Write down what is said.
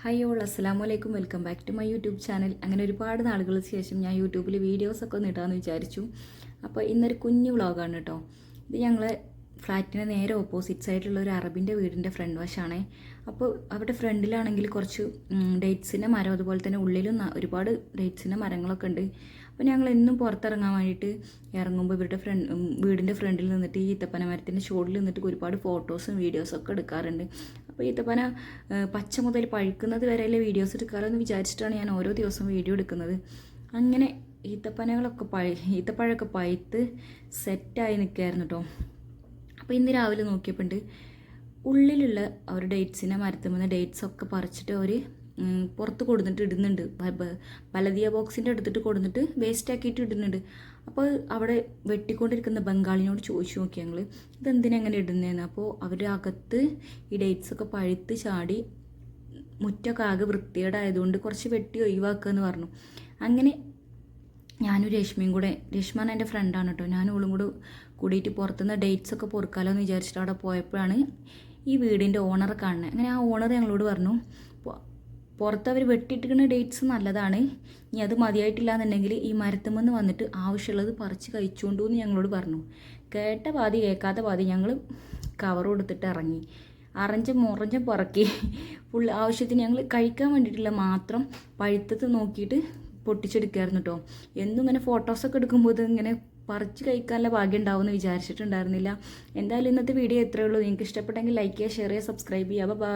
Hi all അസ്സാം വലൈക്കും welcome back to my YouTube channel അങ്ങനെ ഒരുപാട് നാളുകൾക്ക് ശേഷം ഞാൻ യൂട്യൂബിൽ വീഡിയോസൊക്കെ ഒന്ന് ഇടാമെന്ന് വിചാരിച്ചു. അപ്പോൾ ഇന്നൊരു കുഞ്ഞു വ്ളോഗാണ് കേട്ടോ ഇത് ഞങ്ങൾ ഫ്ലാറ്റിന് നേരെ ഓപ്പോസിറ്റ് സൈഡിലുള്ള ഒരു അറബിന്റെ വീടിന്റെ ഫ്രണ്ട് വശാണേ അപ്പോൾ അവിടെ ഫ്രണ്ടിലാണെങ്കിൽ കുറച്ച് ഡേറ്റ്സിന്റെ മരം അതുപോലെ തന്നെ ഉള്ളിലും ഒരുപാട് ഡേറ്റ്സിന്റെ മരങ്ങളൊക്കെ ഉണ്ട്. അപ്പോൾ ഞങ്ങൾ എന്നും പുറത്തിറങ്ങാൻ വേണ്ടിയിട്ട് ഇറങ്ങുമ്പോൾ ഇവരുടെ ഫ്രണ്ട് വീടിന്റെ ഫ്രണ്ടിൽ നിന്നിട്ട് ഈ ഈത്തപ്പന മരത്തിന്റെ ഷോഡിൽ നിന്നിട്ട് ഒരുപാട് ഫോട്ടോസും വീഡിയോസും ഒക്കെ എടുക്കാറുണ്ട്. അപ്പോൾ ഈത്തപ്പന പച്ച മുതൽ പഴുക്കുന്നത് വരെയുള്ള വീഡിയോസ് എടുക്കാറെന്ന് വിചാരിച്ചിട്ടാണ് ഞാൻ ഓരോ ദിവസവും വീഡിയോ എടുക്കുന്നത്. അങ്ങനെ ഈത്തപ്പനകളൊക്കെ പഴ ഈത്തപ്പഴമൊക്കെ പഴുത്ത് സെറ്റായി നിൽക്കുകയായിരുന്നു കേട്ടോ അപ്പോൾ ഇന്ന് രാവിലെ നോക്കിയപ്പോൾ ഉള്ളിലുള്ള അവർ ഡേറ്റ്സിനെ മരത്തുമെന്ന് ഡേറ്റ്സ് ഒക്കെ പറിച്ചിട്ട് അവർ പുറത്ത് കൊടുത്തിട്ട് ഇടുന്നുണ്ട്. പലതിയ ബോക്സിന്റെ എടുത്തിട്ട് കൊടുത്തിട്ട് വേസ്റ്റ് ആക്കിയിട്ട് ഇടുന്നുണ്ട്. അപ്പോൾ അവിടെ വെട്ടിക്കൊണ്ടിരിക്കുന്ന ബംഗാളിനോട് ചോദിച്ചു നോക്കി ഞങ്ങൾ ഇതെന്തിനെങ്ങനെ ഇടുന്നതെന്ന് അപ്പോൾ അവരുടെ അകത്ത് ഈ ഡേറ്റ്സൊക്കെ പഴുത്ത് ചാടി മുറ്റൊക്കെ ആകെ വൃത്തികേടായതുകൊണ്ട് കുറച്ച് വെട്ടി ഒഴിവാക്കുക എന്ന് പറഞ്ഞു. അങ്ങനെ ഞാനും രശ്മിയും കൂടെ രശ്മാൻ എന്റെ ഫ്രണ്ടാണ് കേട്ടോ. ഞാനും ഓളും കൂടെ കൂടിയിട്ട് പുറത്തുനിന്ന് ഡേറ്റ്സ് ഒക്കെ പൊറുക്കാലോ എന്ന് വിചാരിച്ചിട്ട് അവിടെ പോയപ്പോഴാണ് ഈ വീടിന്റെ ഓണറെ കാണുന്നത് അങ്ങനെ ആ ഓണർ ഞങ്ങളോട് പറഞ്ഞു "പൊ- പുറത്ത് അവർ വെട്ടിയിട്ടിരിക്കുന്ന ഡേറ്റ്സ് നല്ലതാണ്. ഇനി അത് മതിയായിട്ടില്ല എന്നുണ്ടെങ്കിൽ ഈ മരത്തുമെന്ന് വന്നിട്ട് ആവശ്യമുള്ളത് പറിച്ച് കഴിച്ചുകൊണ്ടു എന്ന് ഞങ്ങളോട് പറഞ്ഞു. കേട്ട പാതി കേൾക്കാത്ത പാതി ഞങ്ങൾ കവർ കൊടുത്തിട്ട് ഇറങ്ങി. അറഞ്ചം മുറഞ്ചം പുറക്കി. ഫുൾ ആവശ്യത്തിന് ഞങ്ങൾ കഴിക്കാൻ വേണ്ടിയിട്ടില്ല മാത്രം പഴുത്തത് നോക്കിയിട്ട് പൊട്ടിച്ചെടുക്കായിരുന്നു കേട്ടോ എന്നും ഇങ്ങനെ ഫോട്ടോസൊക്കെ എടുക്കുമ്പോൾ ഇത് ഇങ്ങനെ പറിച്ച് കഴിക്കാനുള്ള ഭാഗ്യം ഉണ്ടാവുമെന്ന് വിചാരിച്ചിട്ടുണ്ടായിരുന്നില്ല. എന്തായാലും ഇന്നത്തെ വീഡിയോ എത്രയേ ഉള്ളൂ. നിങ്ങൾക്ക് ഇഷ്ടപ്പെട്ടെങ്കിൽ ലൈക്ക് ചെയ്യുക ഷെയർ ചെയ്യുക സബ്സ്ക്രൈബ് ചെയ്യുക. ബൈ